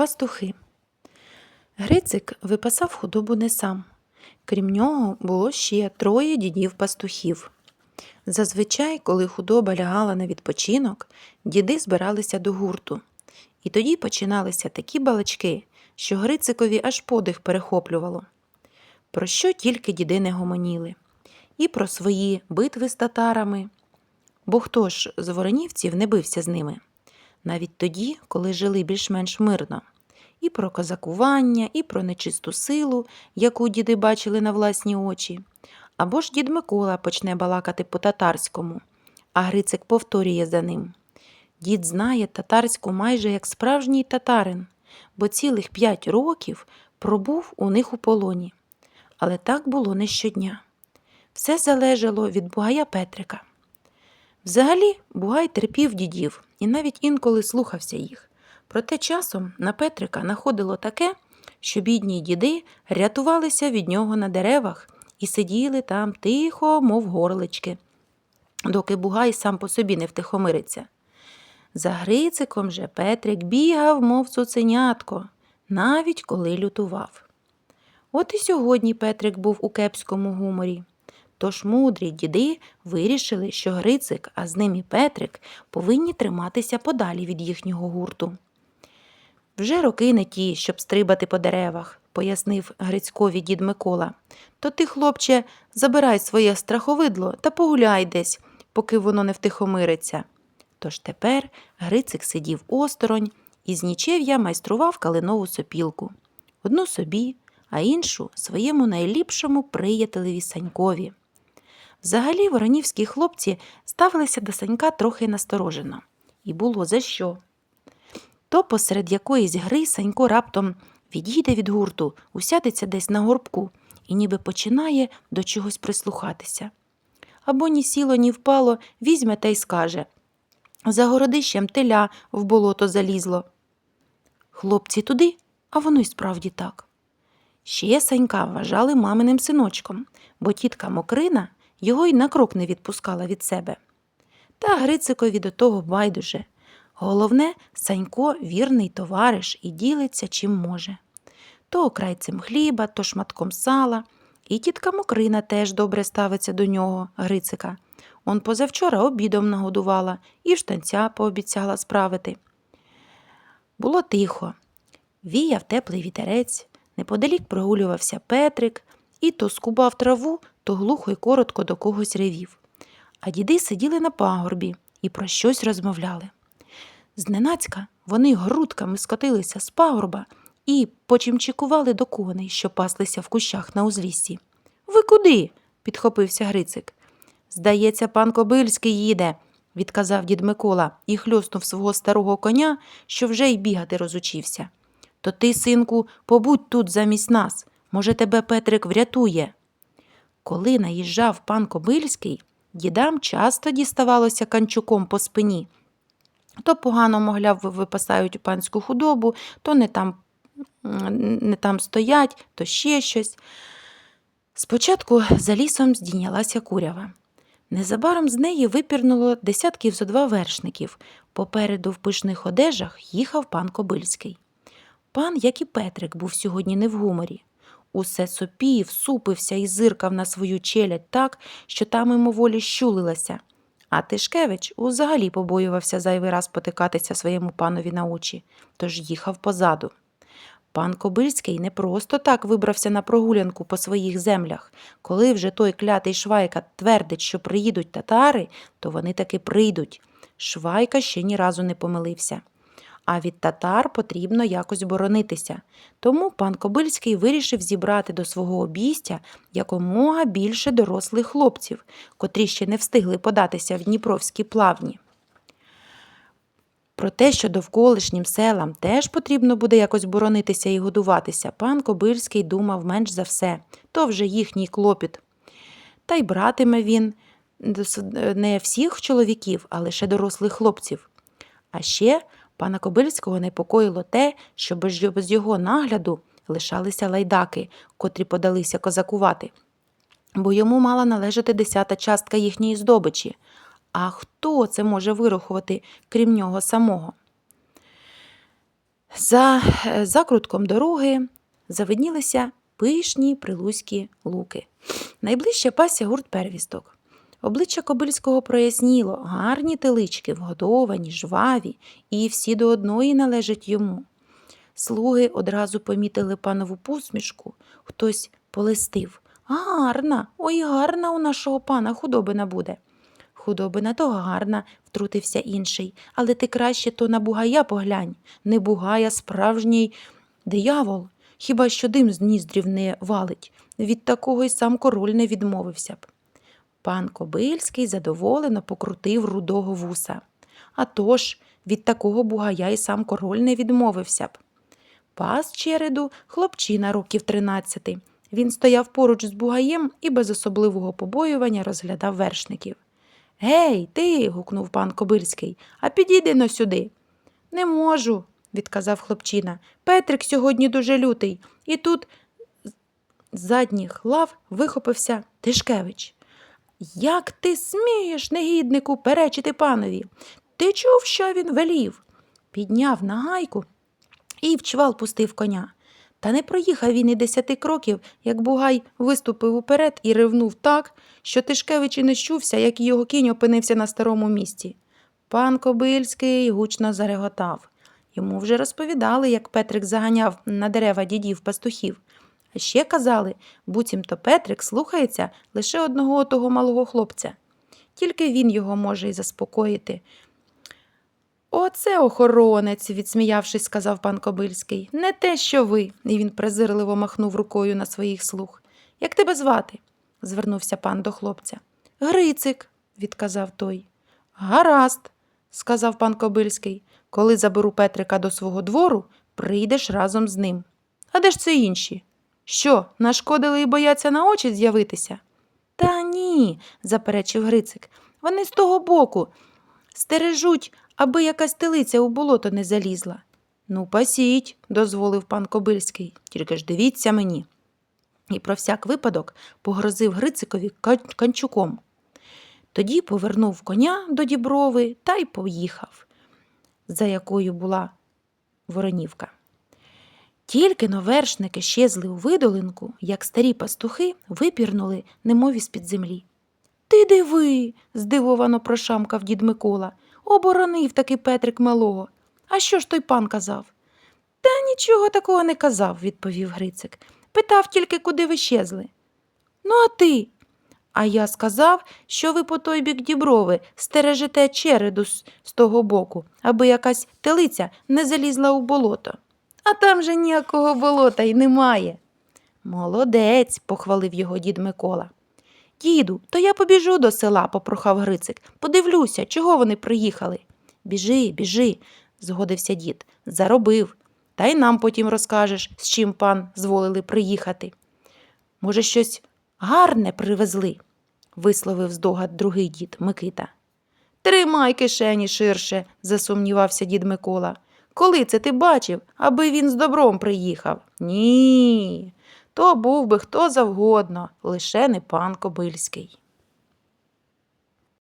Пастухи. Грицик випасав худобу не сам. Крім нього було ще троє дідів-пастухів. Зазвичай, коли худоба лягала на відпочинок, діди збиралися до гурту. І тоді починалися такі балачки, що Грицикові аж подих перехоплювало. Про що тільки діди не гомоніли. І про свої битви з татарами. Бо хто ж з воронівців не бився з ними? Навіть тоді, коли жили більш-менш мирно, і про козакування, і про нечисту силу, яку діди бачили на власні очі. Або ж дід Микола почне балакати по-татарському, а Грицик повторює за ним. Дід знає татарську майже як справжній татарин, бо цілих п'ять років пробув у них у полоні. Але так було не щодня. Все залежало від Бугая Петрика. Взагалі, Бугай терпів дідів і навіть інколи слухався їх. Проте часом на Петрика находило таке, що бідні діди рятувалися від нього на деревах і сиділи там тихо, мов горлички, доки Бугай сам по собі не втихомириться. За Грициком же Петрик бігав, мов цуценятко, навіть коли лютував. От і сьогодні Петрик був у кепському гуморі. Тож мудрі діди вирішили, що Грицик, а з ним і Петрик, повинні триматися подалі від їхнього гурту. Вже роки не ті, щоб стрибати по деревах, пояснив Грицькові дід Микола. То ти, хлопче, забирай своє страховидло та погуляй десь, поки воно не втихомириться. Тож тепер Грицик сидів осторонь і з нічев'я майстрував калинову сопілку. Одну собі, а іншу своєму найліпшому приятелеві Санькові. Взагалі воронівські хлопці ставилися до Санька трохи насторожено. І було за що. То посеред якоїсь гри Санько раптом відійде від гурту, усядеться десь на горбку і ніби починає до чогось прислухатися. Або ні сіло, ні впало, візьме та й скаже За городищем теля в болото залізло. Хлопці туди, а воно й справді так. Ще Санька вважали маминим синочком, бо тітка Мокрина його й на крок не відпускала від себе. Та Грицикові до того байдуже. Головне, Санько вірний товариш і ділиться чим може. То окрайцем хліба, то шматком сала, і тітка Мокрина теж добре ставиться до нього, Грицика. Он позавчора обідом нагодувала і штанця пообіцяла справити. Було тихо. Віяв теплий вітерець, неподалік прогулювався Петрик і то скубав траву, то глухо й коротко до когось ревів. А діди сиділи на пагорбі і про щось розмовляли. Зненацька вони грудками скотилися з пагорба і почимчикували до коней, що паслися в кущах на узліссі. Ви куди? підхопився Грицик. Здається, пан Кобильський їде, відказав дід Микола і хльоснув свого старого коня, що вже й бігати розучився. То ти, синку, побудь тут замість нас. Може, тебе Петрик врятує. Коли наїжджав пан Кобильський, дідам часто діставалося канчуком по спині. То погано, мовляв, випасають панську худобу, то не там, не там стоять, то ще щось. Спочатку за лісом здійнялася курява. Незабаром з неї випірнуло десятків зо два вершників. Попереду в пишних одежах їхав пан Кобильський. Пан, як і Петрик, був сьогодні не в гуморі. Усе сопів, супився і зиркав на свою челядь так, що та мимоволі щулилася. А Тишкевич узагалі побоювався зайвий раз потикатися своєму панові на очі, тож їхав позаду. Пан Кобильський не просто так вибрався на прогулянку по своїх землях. Коли вже той клятий Швайка твердить, що приїдуть татари, то вони таки прийдуть. Швайка ще ні разу не помилився. А від татар потрібно якось боронитися. Тому пан Кобильський вирішив зібрати до свого обійстя якомога більше дорослих хлопців, котрі ще не встигли податися в Дніпровські плавні. Про те, що довколишнім селам теж потрібно буде якось боронитися і годуватися, пан Кобильський думав менш за все, то вже їхній клопіт. Та й братиме він не всіх чоловіків, а лише дорослих хлопців. А ще пана Кобильського непокоїло те, що без його нагляду лишалися лайдаки, котрі подалися козакувати, бо йому мала належати десята частка їхньої здобичі. А хто це може вирахувати, крім нього самого? За е, закрутком дороги завиднілися пишні прилузькі луки. Найближче пасся гурт первісток. Обличчя Кобильського проясніло, гарні телички, вгодовані, жваві, і всі до одної належать йому. Слуги одразу помітили панову посмішку, хтось полистив. Гарна, ой, гарна у нашого пана худобина буде. Худобина то гарна, втрутився інший, але ти краще то на бугая поглянь. Не бугая справжній диявол. Хіба що дим з ніздрів не валить. Від такого й сам король не відмовився б. Пан Кобильський задоволено покрутив рудого вуса. А тож, від такого бугая й сам король не відмовився б. Пас череду хлопчина років тринадцяти. Він стояв поруч з бугаєм і без особливого побоювання розглядав вершників. Гей, ти. гукнув пан Кобильський, а підійди но сюди. Не можу, відказав хлопчина. Петрик сьогодні дуже лютий, і тут з задніх лав вихопився Тишкевич. Як ти смієш, негіднику, перечити панові? Ти чув, що він велів? Підняв нагайку і в чвал пустив коня. Та не проїхав він і десяти кроків, як Бугай виступив уперед і ривнув так, що Тишкевич і не щувся, як і його кінь опинився на старому місці. Пан Кобильський гучно зареготав. Йому вже розповідали, як Петрик заганяв на дерева дідів пастухів. А ще казали, буцімто Петрик слухається лише одного того малого хлопця. Тільки він його може й заспокоїти. Оце охоронець, відсміявшись, сказав пан Кобильський. Не те, що ви. І він презирливо махнув рукою на своїх слуг. Як тебе звати? звернувся пан до хлопця. Грицик, відказав той. Гаразд, сказав пан Кобильський. Коли заберу Петрика до свого двору, прийдеш разом з ним. А де ж це інші? Що, нашкодили і бояться на очі з'явитися? Та ні, заперечив Грицик. Вони з того боку. Стережуть, аби якась телиця у болото не залізла. Ну, пасіть, дозволив пан Кобильський, тільки ж дивіться мені. І про всяк випадок погрозив Грицикові канчуком. Тоді повернув коня до діброви та й поїхав, за якою була Воронівка. Тільки но вершники щезли у видолинку, як старі пастухи випірнули, немові з-під землі. Ти диви, здивовано прошамкав дід Микола. Оборонив таки Петрик малого. А що ж той пан казав? Та нічого такого не казав, відповів Грицик. Питав тільки, куди ви щезли. Ну, а ти? А я сказав, що ви по той бік діброви стережете череду з, з того боку, аби якась телиця не залізла у болото. А там же ніякого болота й немає. Молодець, похвалив його дід Микола. Діду, то я побіжу до села, попрохав Грицик. Подивлюся, чого вони приїхали. Біжи, біжи, згодився дід. Заробив. Та й нам потім розкажеш, з чим пан зволили приїхати. Може, щось гарне привезли, висловив здогад другий дід Микита. Тримай кишені ширше, засумнівався дід Микола. Коли це ти бачив, аби він з добром приїхав? Ні. То був би хто завгодно, лише не пан Кобильський.